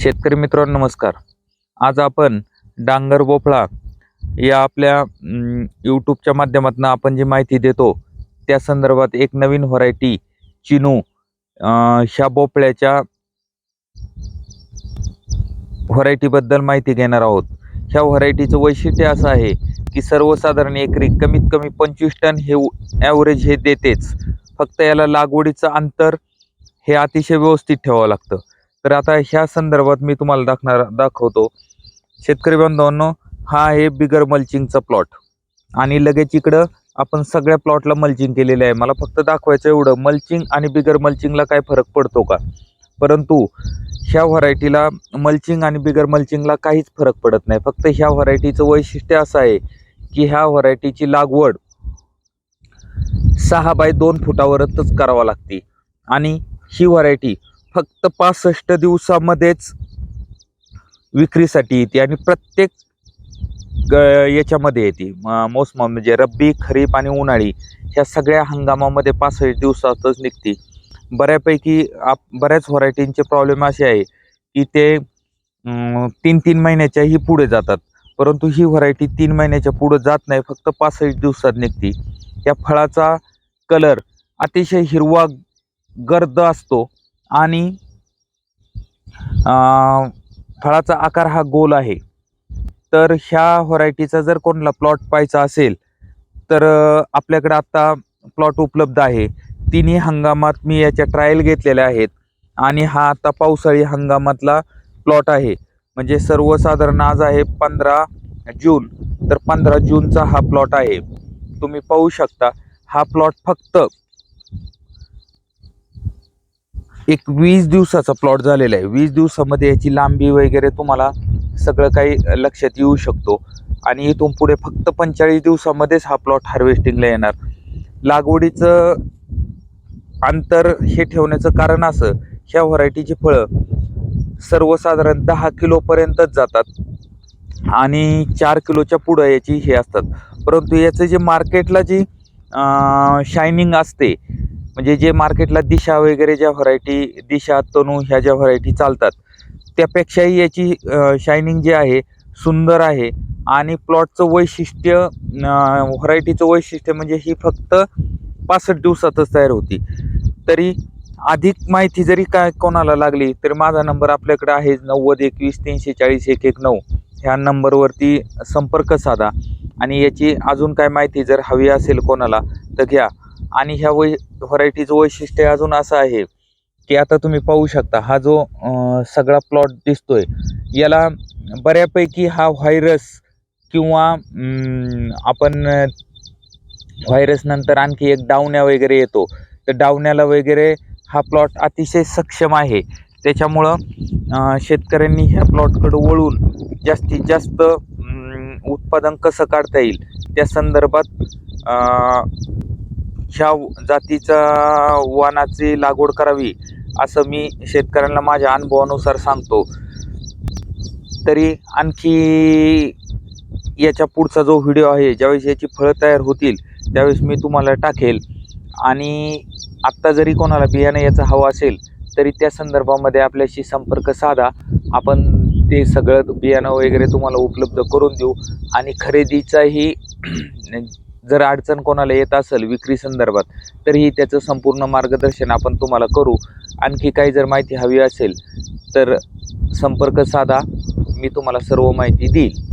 शेतकरी मित्रांनो नमस्कार. आज आपण डांगर भोपळा या आपल्या यूट्यूबच्या माध्यमातून आपण जी माहिती देतो त्या संदर्भात एक नवीन व्हरायटी चिनू ह्या भोपळ्याच्या व्हरायटीबद्दल माहिती घेणार आहोत. ह्या व्हरायटीचं वैशिष्ट्य असं आहे की सर्वसाधारण एकरी कमीत कमी पंचवीस टन हे ॲव्हरेज हे देतेच. फक्त याला लागवडीचं अंतर हे अतिशय व्यवस्थित ठेवावं लागतं. तर आता ह्या संदर्भात मी तुम्हाला दाखणार दाखवतो. शेतकरी बांधवांनो हा आहे बिगर मल्चिंगचा प्लॉट आणि लगेच इकडं आपण सगळ्या प्लॉटला मल्चिंग केलेले आहे. मला फक्त दाखवायचं एवढं मल्चिंग आणि बिगर मल्चिंगला काय फरक पडतो का? परंतु ह्या व्हरायटीला मल्चिंग आणि बिगर मल्चिंगला काहीच फरक पडत नाही. फक्त ह्या व्हरायटीचं वैशिष्ट्य असं आहे की ह्या व्हरायटीची लागवड सहा बाय दोन फुटावरच करावा लागते. आणि ही व्हरायटी फक्त पासष्ट दिवसामध्येच विक्रीसाठी येते आणि प्रत्येक ग- याच्यामध्ये येते. म- मोसमा म्हणजे रब्बी खरीप आणि उन्हाळी ह्या सगळ्या हंगामामध्ये पासष्ट दिवसातच निघते. बऱ्यापैकी आप बऱ्याच व्हरायटींचे प्रॉब्लेम असे आहे की ते तीन तीन महिन्याच्याही पुढे जातात. परंतु ही व्हरायटी तीन महिन्याच्या पुढे जात नाही फक्त पासष्ट दिवसात निघते. त्या फळाचा कलर अतिशय हिरवा गर्द असतो. आणि फळाचा आकार हा गोल आहे. तर ह्या व्हरायटीचा जर कोणाला प्लॉट पाहायचा असेल तर आपल्याकडे आत्ता प्लॉट उपलब्ध आहे. तिन्ही हंगामात मी याच्या ट्रायल घेतलेल्या आहेत आणि हा आता पावसाळी हंगामातला प्लॉट आहे. म्हणजे सर्वसाधारण आज आहे पंधरा जून तर पंधरा जूनचा हा प्लॉट आहे. तुम्ही पाहू शकता हा प्लॉट फक्त एक वीस दिवसाचा प्लॉट झालेला आहे. वीस दिवसामध्ये याची लांबी वगैरे तुम्हाला सगळं काही लक्षात येऊ शकतो. आणि इथून पुढे फक्त पंचेचाळीस दिवसामध्येच हा प्लॉट हार्वेस्टिंगला येणार. लागवडीचं अंतर हे ठेवण्याचं कारण असं ह्या व्हरायटीची फळं सर्वसाधारण दहा किलोपर्यंतच जातात. आणि चार किलोच्या पुढं याची हे असतात. परंतु याचं जे मार्केटला जी शायनिंग असते म्हणजे जे मार्केटला दिशा वगैरे ज्या व्हरायटी दिशा तनू ह्या ज्या व्हरायटी चालतात त्यापेक्षाही याची शायनिंग जी आहे सुंदर आहे आणि प्लॉटचं वैशिष्ट्य व्हरायटीचं वैशिष्ट्य म्हणजे ही फक्त पासष्ट दिवसातच तयार होती. तरी अधिक माहिती जरी काय कोणाला लागली तर माझा नंबर आपल्याकडे आहे नव्वद एकवीस तीनशे चाळीस एक एक नऊ. ह्या नंबरवरती संपर्क साधा आणि याची अजून काय माहिती जर हवी असेल कोणाला तर घ्या. आणि ह्या वै व्हरायटीचं वैशिष्ट्य अजून असं आहे की आता तुम्ही पाहू शकता हा जो सगळा प्लॉट दिसतोय याला बऱ्यापैकी हा व्हायरस किंवा आपण व्हायरस नंतर आणखी एक डावण्या वगैरे येतो. तर डावण्याला वगैरे हा प्लॉट अतिशय सक्षम आहे. त्याच्यामुळं शेतकऱ्यांनी ह्या प्लॉटकडं वळून जास्तीत जास्त उत्पादन कसं काढता येईल त्या संदर्भात ह्या जातीचा वाणाची लागवड करावी असं मी शेतकऱ्यांना माझ्या अनुभवानुसार सांगतो. तरी आणखी याच्या पुढचा जो व्हिडिओ आहे ज्यावेळेस याची फळं तयार होतील त्यावेळेस मी तुम्हाला टाकेल. आणि आत्ता जरी कोणाला बियाणं याचं हवं असेल तरी त्या संदर्भामध्ये आपल्याशी संपर्क साधा. आपण ते सगळं बियाणं वगैरे तुम्हाला उपलब्ध करून देऊ. आणि खरेदीचाही जर अडचण कोणाला येत असेल विक्री संदर्भात तरीही त्याचं संपूर्ण मार्गदर्शन आपण तुम्हाला करू. आणखी काही जर माहिती हवी असेल तर संपर्क साधा. मी तुम्हाला सर्व माहिती देईल.